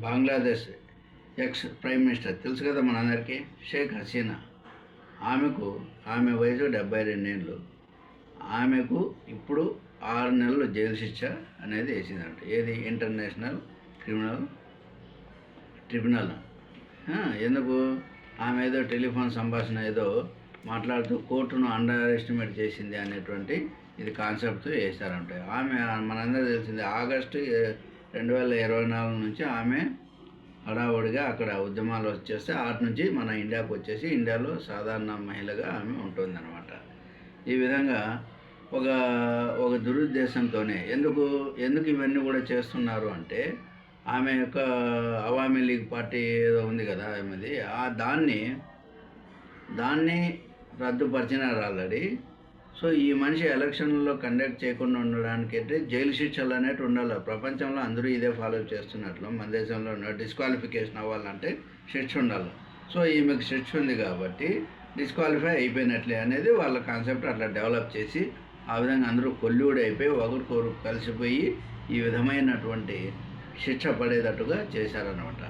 Bangladesh X prime minister. తెలుసు కదా మనందరికీ? షేక్ హసీనా. ఆమెకు ఆమె వయసు డెబ్బై రెండేళ్ళు ఆమెకు ఇప్పుడు ఆరు నెలలు జైలు శిక్ష అనేది వేసిందంట. ఏది? International criminal tribunal. ఎందుకు? ఆమె ఏదో టెలిఫోన్ సంభాషణ ఏదో మాట్లాడుతూ కోర్టును అండర్ ఎస్టిమేట్ చేసింది అనేటువంటి ఇది కాన్సెప్ట్ వేశారంట. ఆమె మనందరూ తెలిసింది ఆగస్టు రెండు వేల ఇరవై నాలుగు నుంచి ఆమె హడావుడిగా అక్కడ ఉద్యమాలు వచ్చేస్తే అటు నుంచి మన ఇండియాకు వచ్చేసి ఇండియాలో సాధారణ మహిళగా ఆమె ఉంటుందన్నమాట. ఈ విధంగా ఒక ఒక దురుద్దేశంతోనే ఎందుకు ఎందుకు ఇవన్నీ కూడా చేస్తున్నారు అంటే ఆమె యొక్క అవామీ లీగ్ పార్టీ ఏదో ఉంది కదా ఆమెది ఆ దాన్ని దాన్ని రద్దుపరిచినారు ఆల్రెడీ. సో ఈ మనిషి ఎలక్షన్లో కండక్ట్ చేయకుండా ఉండడానికి అంటే జైలు శిక్షలు అనేవి ఉండాలి. ప్రపంచంలో అందరూ ఇదే ఫాలో చేస్తున్నట్లు మన దేశంలో డిస్క్వాలిఫికేషన్ అవ్వాలంటే శిక్ష ఉండాలి. సో ఈమెకు శిక్ష ఉంది కాబట్టి డిస్క్వాలిఫై అయిపోయినట్లే అనేది వాళ్ళ కాన్సెప్ట్ అట్లా డెవలప్ చేసి ఆ విధంగా అందరూ కొల్లుడు అయిపోయి ఒకరికొకరు కలిసిపోయి ఈ విధమైనటువంటి శిక్ష పడేటట్టుగా చేశారనమాట